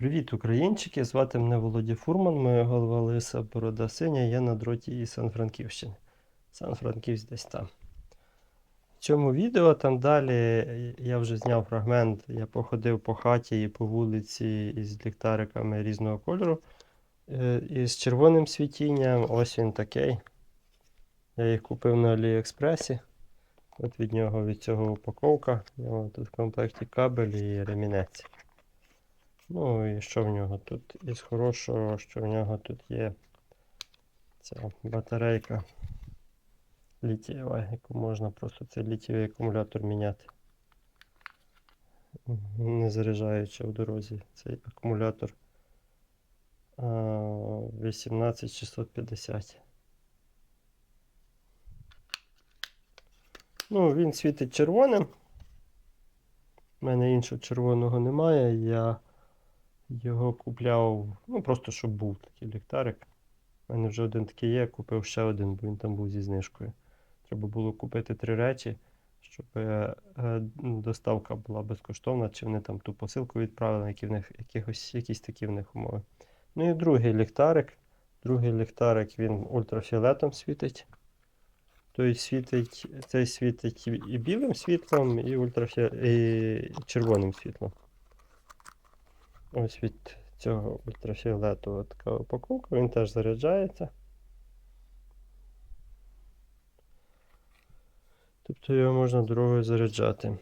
Привіт, українчики! Звати мене Володя Фурман, моя голова лиса, борода синя, я на дроті із Сан-Франківщини. Сан-Франківськ десь там. В цьому відео там далі я вже зняв фрагмент, я походив по хаті і по вулиці із ліхтариками різного кольору. е, Із червоним світінням. Ось він такий. Я їх купив на Аліекспресі. От від нього від цього упаковка. Тут в комплекті кабель і ремінець. Ну і що в нього тут із хорошого, що в нього тут є ця батарейка літієва, яку можна просто цей літієвий акумулятор міняти. Не заряджаючи в дорозі цей акумулятор 18650. Ну, він світить червоним. У мене іншого червоного немає. Я його купляв, ну просто щоб був такий ліхтарик. У мене вже один такий є, купив ще один, бо він там був зі знижкою. Треба було купити три речі, щоб е, е, доставка була безкоштовна, чи вони там ту посилку відправили, які в них, якихось, якісь такі в них умови. Ну і другий ліхтарик. Другий ліхтарик він ультрафіолетом світить. Тобто світить, цей світить і білим світлом, і, ультрафі... і червоним світлом. Ось від цього ультрафіолетового така упаковка, він теж заряджається. Тобто його можна дорогою заряджати.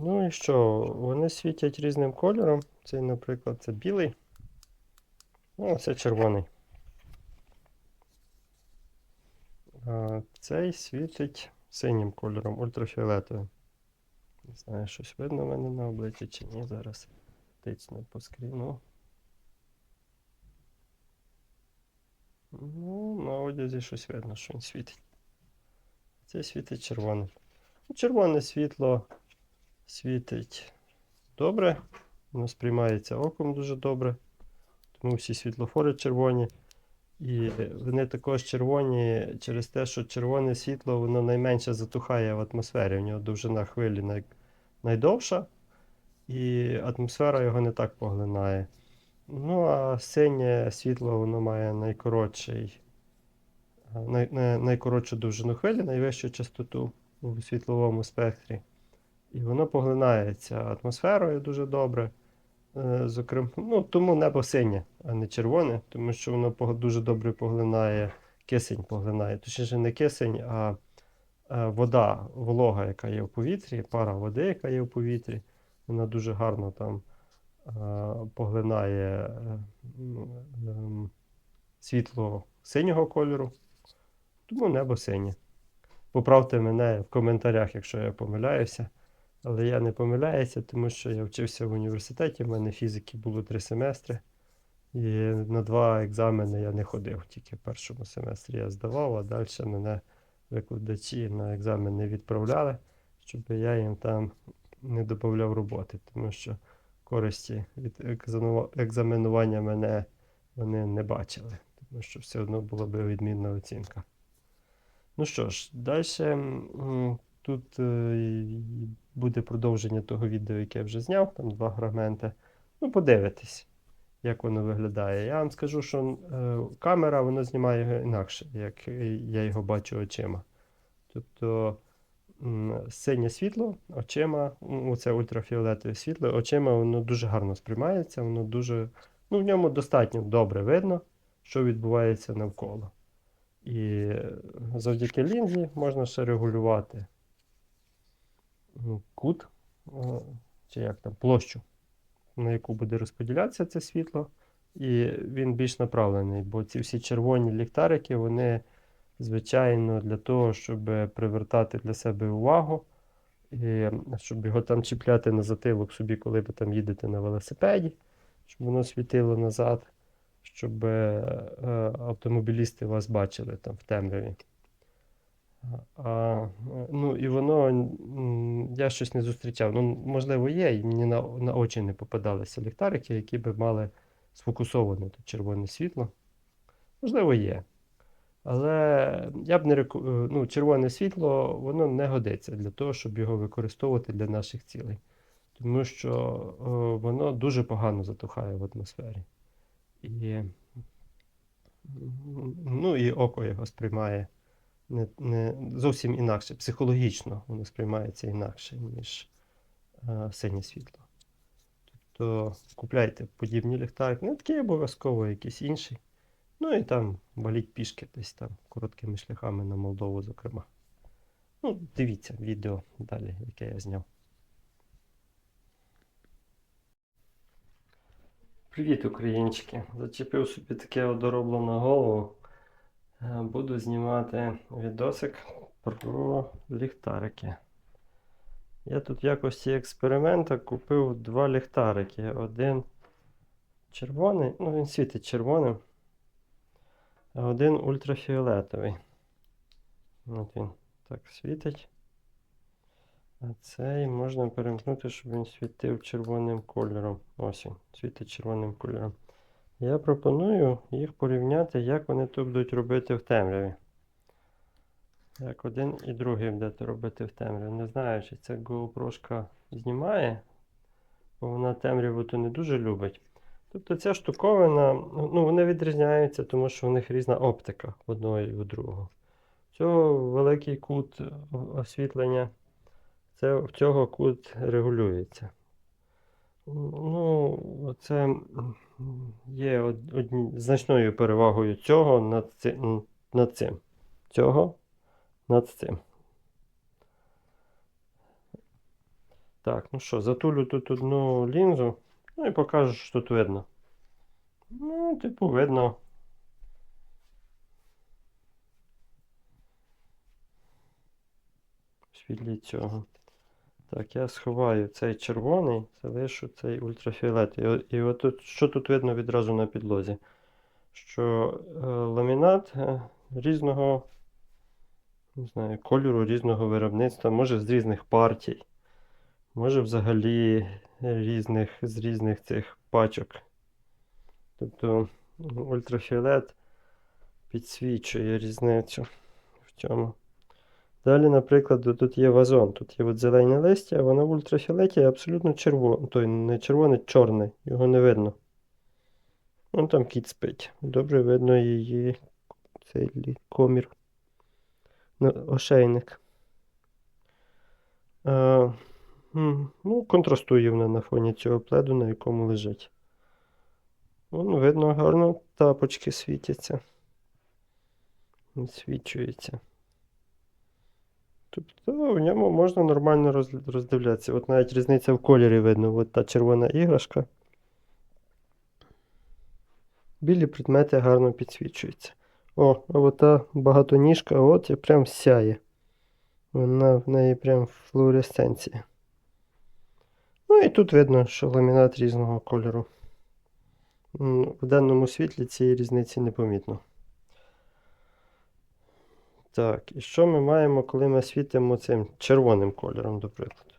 Ну і що? Вони світять різним кольором. Цей, наприклад, це білий. Ну, це червоний. А цей світить синім кольором, ультрафіолетовим. Не знаю, щось видно в мене на обличчі чи ні. Зараз тицну по скріну. Ну, на одязі щось видно, що він світить. Це світить червоним. Ну, Червоне світло світить добре, воно сприймається оком дуже добре. Тому всі світлофори червоні. І вони також червоні через те, що червоне світло воно найменше затухає в атмосфері. У нього довжина хвилі най... найдовша, і атмосфера його не так поглинає. Ну, а синє світло воно має найкоротший, най... най- найкоротшу довжину хвилі, найвищу частоту у світловому спектрі. І воно поглинається атмосферою дуже добре. Е, Зокрема, ну, тому небо синє, а не червоне, тому що воно дуже добре поглинає, кисень поглинає. Точніше, не кисень, а е, вода, волога, яка є в повітрі, пара води, яка є в повітрі, вона дуже гарно там е, поглинає е, ем, світло синього кольору. Тому небо синє. Поправте мене в коментарях, якщо я помиляюся. Але я не помиляюся, тому що я вчився в університеті, в мене фізики було три семестри. І на два екзамени я не ходив. Тільки в першому семестрі я здавав, а далі мене викладачі на екзамен не відправляли, щоб я їм там не додавав роботи, тому що користі від екзаменування мене вони не бачили, тому що все одно була би відмінна оцінка. Ну що ж, далі тут е, буде продовження того відео, яке я вже зняв, там два фрагменти. Ну, подивитесь, як воно виглядає. Я вам скажу, що е, камера вона знімає його інакше, як я його бачу очима. Тобто синє світло очима, оце ультрафіолетове світло, очима воно дуже гарно сприймається, воно дуже, ну, в ньому достатньо добре видно, що відбувається навколо. І е, завдяки лінзі можна ще регулювати кут, чи як там, площу, на яку буде розподілятися це світло. І він більш направлений, бо ці всі червоні ліхтарики, вони, звичайно, для того, щоб привертати для себе увагу, і щоб його там чіпляти на затилок собі, коли ви там їдете на велосипеді, щоб воно світило назад, щоб е, е, автомобілісти вас бачили там в темряві. А, ну, і воно, я щось не зустрічав. Ну, можливо, є, і мені на, на очі не попадалися ліхтарики, які би мали сфокусоване червоне світло. Можливо, є. Але я б не реку... е, ну, червоне світло, воно не годиться для того, щоб його використовувати для наших цілей. Тому що о, воно дуже погано затухає в атмосфері. І, ну, і око його сприймає не, не зовсім інакше. Психологічно воно сприймається інакше, ніж е, синє світло. Тобто купляйте подібні ліхтарики, не такий обов'язково, якийсь інший. Ну і там валіть пішки десь там короткими шляхами на Молдову, зокрема. Ну, дивіться відео далі, яке я зняв. Привіт, українчики! Зачепив собі таке одоробло на голову. Е, Буду знімати відосик про ліхтарики. Я тут в якості експеримента купив два ліхтарики. Один червоний, ну він світить червоним, а один ультрафіолетовий. От він так світить. А цей можна перемкнути, щоб він світив червоним кольором. Ось він, світить червоним кольором. Я пропоную їх порівняти, як вони тут будуть робити в темряві. Як один і другий будете робити в темряві. Не знаю, чи ця GoPro знімає, бо вона темряву то не дуже любить. Тобто ця штуковина, ну вони відрізняються, тому що у них різна оптика в одного і у другого. Цього великий кут освітлення, це, в цього кут регулюється. Ну, це є од- одні- значною перевагою цього над, ци- над цим. Цього над цим. Так, ну що, затулю тут одну лінзу, ну і покажу, що тут видно. Ну, типу, видно. світлі цього. Так, я сховаю цей червоний, залишу цей ультрафіолет. І, і от що тут видно відразу на підлозі? Що е, ламінат е, різного не знаю, кольору, різного виробництва, може з різних партій, може взагалі різних, з різних цих пачок. Тобто ультрафіолет підсвічує різницю в цьому. Далі, наприклад, тут є вазон, тут є от зелене листя, а воно в ультрафіолеті абсолютно червоне. Той не червоне, чорне, його не видно. Вон там кіт спить. Добре видно її цей комір. Ну, ошейник. А, ну, контрастує вона на фоні цього пледу, на якому лежить. Вон видно гарно, тапочки світяться. Відсвічується. Тобто в ньому можна нормально роздивлятися. От навіть різниця в кольорі видно. От та червона іграшка. Білі предмети гарно підсвічуються. О, а от та багатоніжка, от і прям сяє. Вона в неї прям флуоресценція. Ну і тут видно, що ламінат різного кольору. В денному світлі цієї різниці не помітно. Так, і що ми маємо, коли ми світимо цим червоним кольором, до прикладу?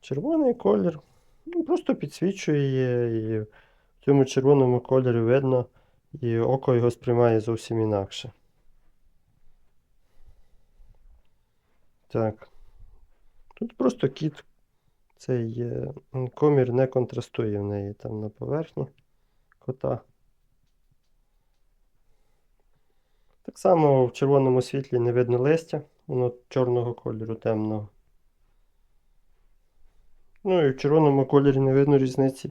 Червоний колір ну, просто підсвічує, і в цьому червоному кольорі видно, і око його сприймає зовсім інакше. Так. Тут просто кіт, цей е, комір не контрастує в неї там на поверхні кота. Так само в червоному світлі не видно листя, воно чорного кольору темного. Ну і в червоному кольорі не видно різниці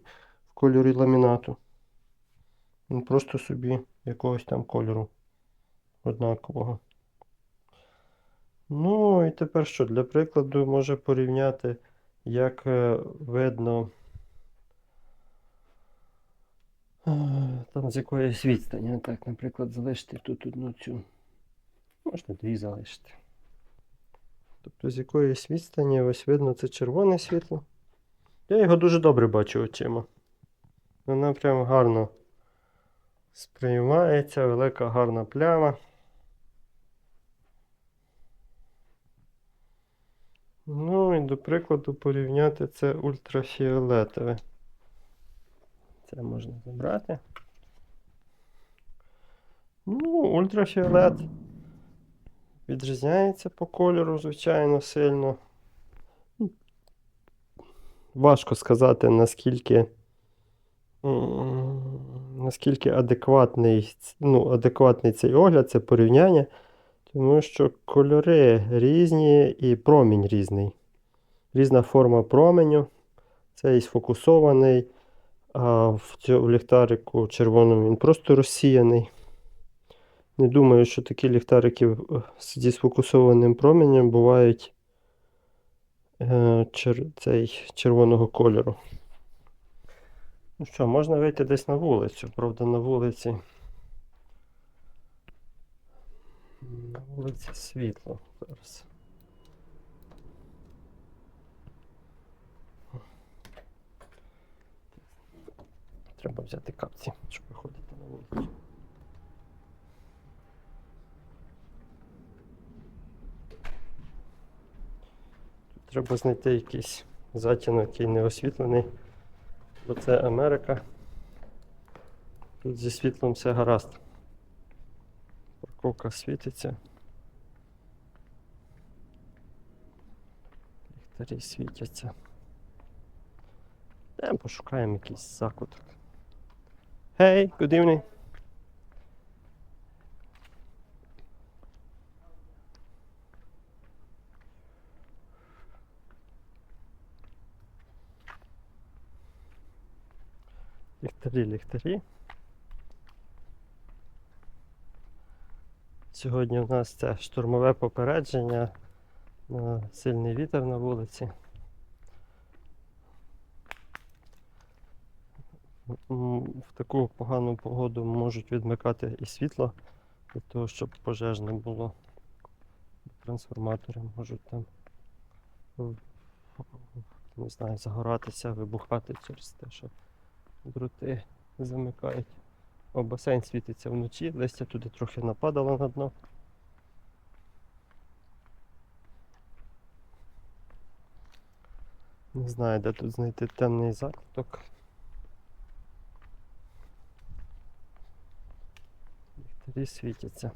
в кольорі ламінату. Він просто собі якогось там кольору однакового. Ну і тепер що? Для прикладу може порівняти, як е, видно е, там з якоїсь відстані. Так, наприклад, залишити тут одну цю. Можна дві залишити. Тобто з якоїсь відстані ось видно це червоне світло. Я його дуже добре бачу очима. Вона прям гарно сприймається, велика гарна пляма. Ну і до прикладу порівняти це ультрафіолетове. Це можна забрати. Ну, ультрафіолет відрізняється по кольору, звичайно, сильно. важко сказати, наскільки, наскільки адекватний, ну, адекватний цей огляд, це порівняння, тому що кольори різні і промінь різний. Різна форма променю. Цей сфокусований, а в цьому ліхтарику червоному він просто розсіяний. Не думаю, що такі ліхтарики е, зі сфокусованим променем бувають е, чер... цей червоного кольору. Ну що, можна вийти десь на вулицю. Правда, на вулиці. На вулиці світло зараз. Треба взяти капці, щоб виходити на вулицю. Тут треба знайти якийсь затінок, який не освітлений, бо це Америка. Тут зі світлом все гаразд. Парковка світиться. Ліхтарі світяться. Йдемо пошукаємо якийсь закуток. Hey, good evening. Ліхтарі, ліхтарі. Сьогодні в нас це штурмове попередження на сильний вітер на вулиці. В таку погану погоду можуть відмикати і світло для того, щоб пожеж не було. Трансформатори можуть там не знаю, загоратися, вибухати через те, що дроти замикають. О, басейн світиться вночі, листя туди трохи нападало на дно. Не знаю, де тут знайти темний закуток. Ліхтарі світяться.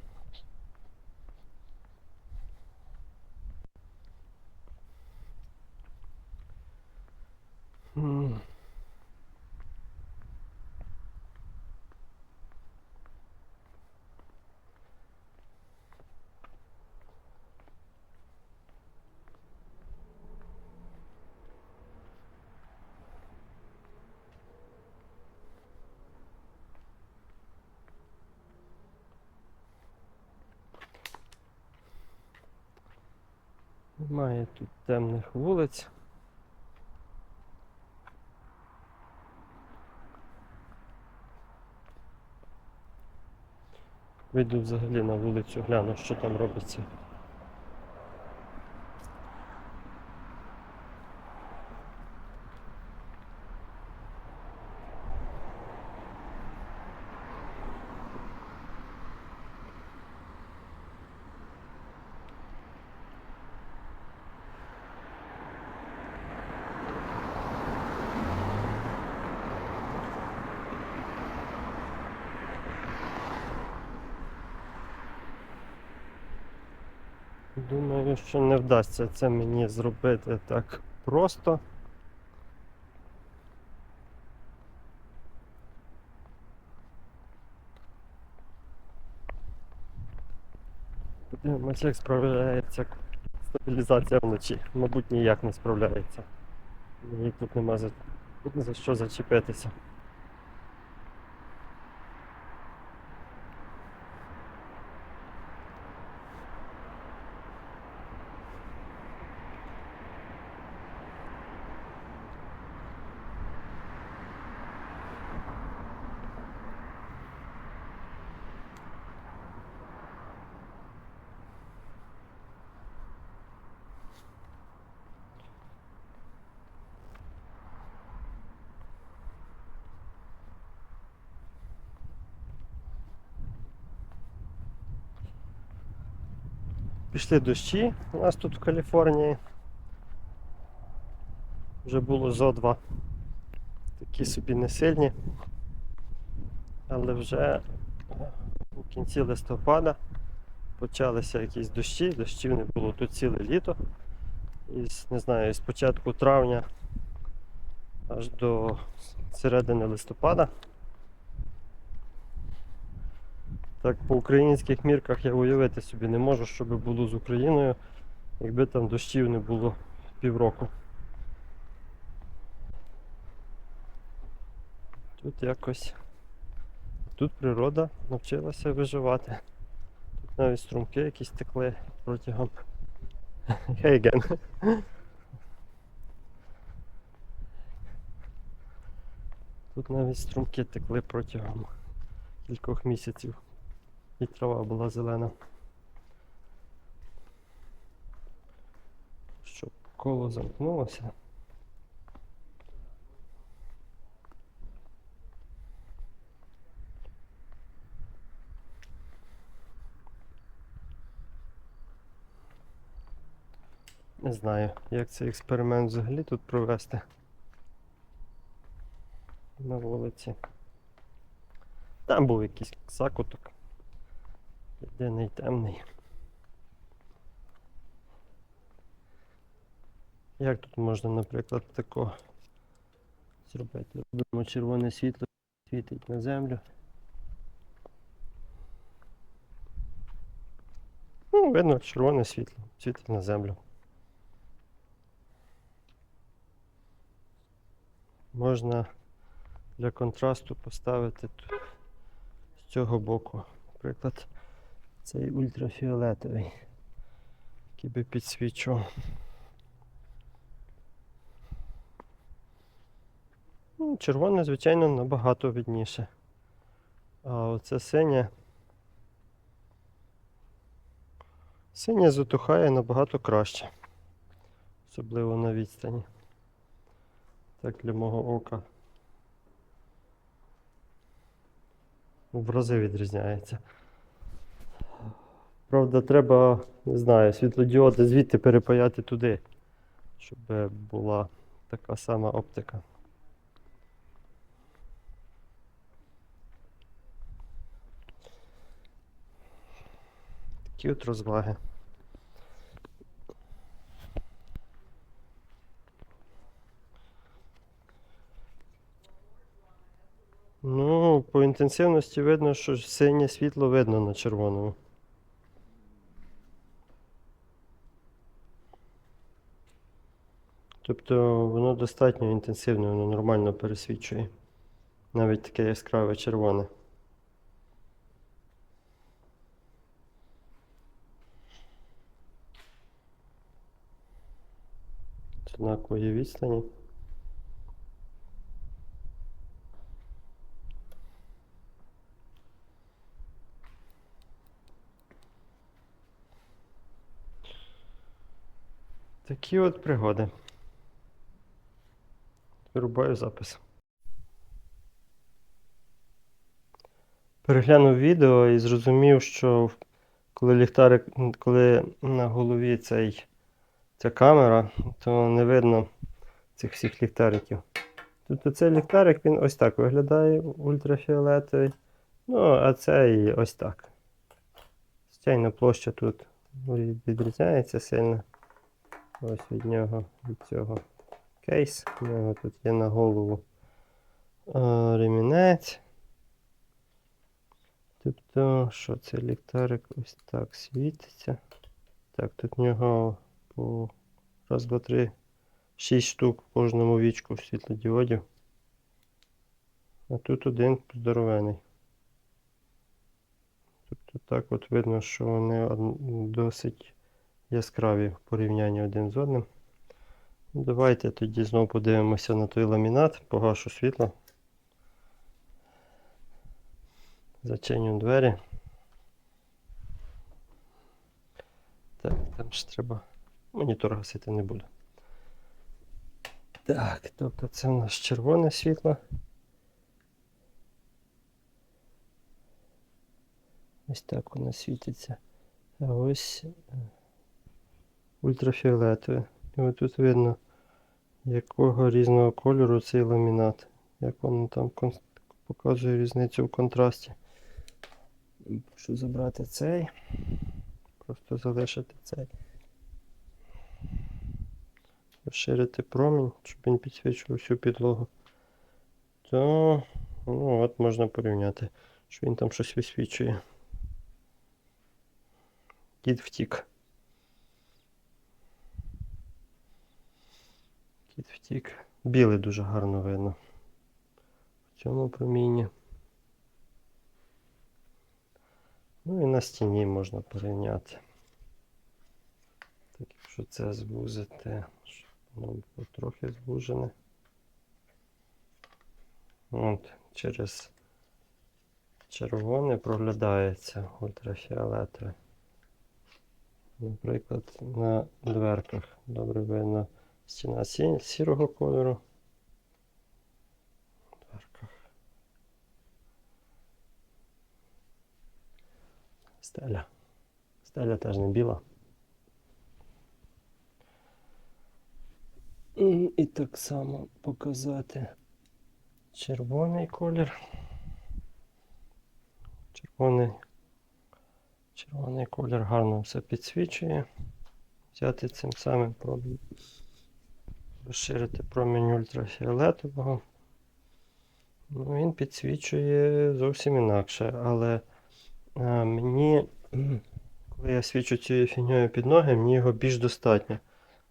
Немає тут темних вулиць. Вийду взагалі на вулицю, гляну, що там робиться. Думаю, що не вдасться це мені зробити так просто. Подивимося, як справляється стабілізація вночі. Мабуть, ніяк не справляється. Мені тут нема за, за що зачепитися. Пішли дощі у нас тут в Каліфорнії. Вже було зо два. Такі собі не сильні. Але вже у кінці листопада почалися якісь дощі, дощів не було тут ціле літо. І не знаю, з початку травня аж до середини листопада. Так, по українських мірках я уявити собі не можу, що би було з Україною, якби там дощів не було півроку. Тут якось. Тут природа навчилася виживати. Тут навіть струмки якісь текли протягом. Again. Тут навіть струмки текли протягом кількох місяців. І трава була зелена. Щоб коло замкнулося. Не знаю, як цей експеримент взагалі тут провести на вулиці. Там був якийсь закуток. Єдиний темний. Як тут можна, наприклад, тако зробити? Робимо червоне світло, світить на землю. Ну, видно, червоне світло, світить на землю. Можна для контрасту поставити т- з цього боку, наприклад, цей ультрафіолетовий, який би підсвічував. Ну, червоне, звичайно, набагато видніше. А оце синє. Синє затухає набагато краще. Особливо на відстані. Так для мого ока. В рази відрізняється. Правда, треба, не знаю, світлодіоди звідти перепаяти туди, щоб була така сама оптика. Такі от розваги. Ну, по інтенсивності видно, що синє світло видно на червоному. Тобто воно достатньо інтенсивне, воно нормально пересвічує. Навіть таке яскраве червоне. З однакової відстані. Такі от пригоди. Вирубаю запис. Переглянув відео і зрозумів, що коли ліхтарик, коли на голові цей, ця камера, то не видно цих всіх ліхтариків. Тобто цей ліхтарик він ось так виглядає ультрафіолетовий. Ну, а цей ось так. Звичайно, площа тут відрізняється сильно. Ось від нього, від цього кейс. У нього тут є на голову е, ремінець. Тобто, що це ліхтарик ось так світиться. Так, тут в нього по раз, два, три, шість штук в кожному вічку світлодіодів. А тут один здоровений. Тобто так от видно, що вони досить яскраві в порівнянні один з одним. Давайте тоді знову подивимося на той ламінат, погашу світло. Зачиню двері. Так, там ж треба. Монітор гасити не буду. Так, тобто це у нас червоне світло. Ось так воно світиться. А ось е, ультрафіолетове. І от тут видно, якого різного кольору цей ламінат. Як воно там показує різницю в контрасті. Прошу забрати цей. Просто залишити цей. розширити промінь, щоб він підсвічував всю підлогу, то ну, от можна порівняти, що він там щось висвічує. Кіт втік. Кіт втік. Білий дуже гарно видно. В цьому промінні. Ну і на стіні можна порівняти. Так, якщо це звузити, щоб воно було трохи звужене. От, через червоне проглядається ультрафіолетове. Наприклад, на дверках добре видно стіна сі- сірого кольору. В. Стеля. Стеля теж не біла. І так само показати червоний колір. Червоний, червоний колір гарно все підсвічує. Взяти цим самим пробую розширити промінь ультрафіолетового. Ну, він підсвічує зовсім інакше, але а, мені, коли я свічу цією фігньою під ноги, мені його більш достатньо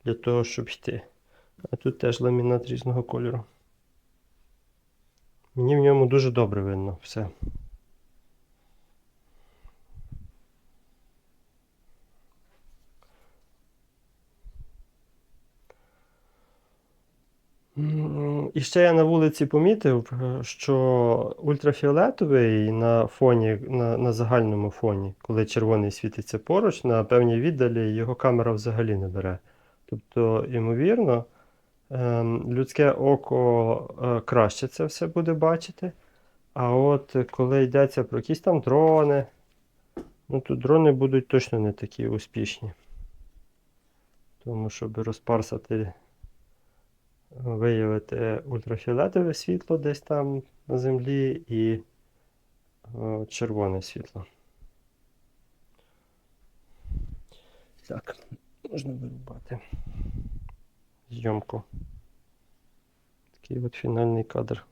для того, щоб йти. А тут теж ламінат різного кольору. Мені в ньому дуже добре видно все. І ще я на вулиці помітив, е, що ультрафіолетовий на фоні, на, на загальному фоні, коли червоний світиться поруч, на певній віддалі його камера взагалі не бере. Тобто, ймовірно, ем, людське око е, краще це все буде бачити. А от коли йдеться про якісь там дрони, ну тут дрони будуть точно не такі успішні. Тому щоб розпарсати виявити ультрафіолетове світло десь там на землі і червоне світло. Так, можна вирубати зйомку. Такий от фінальний кадр.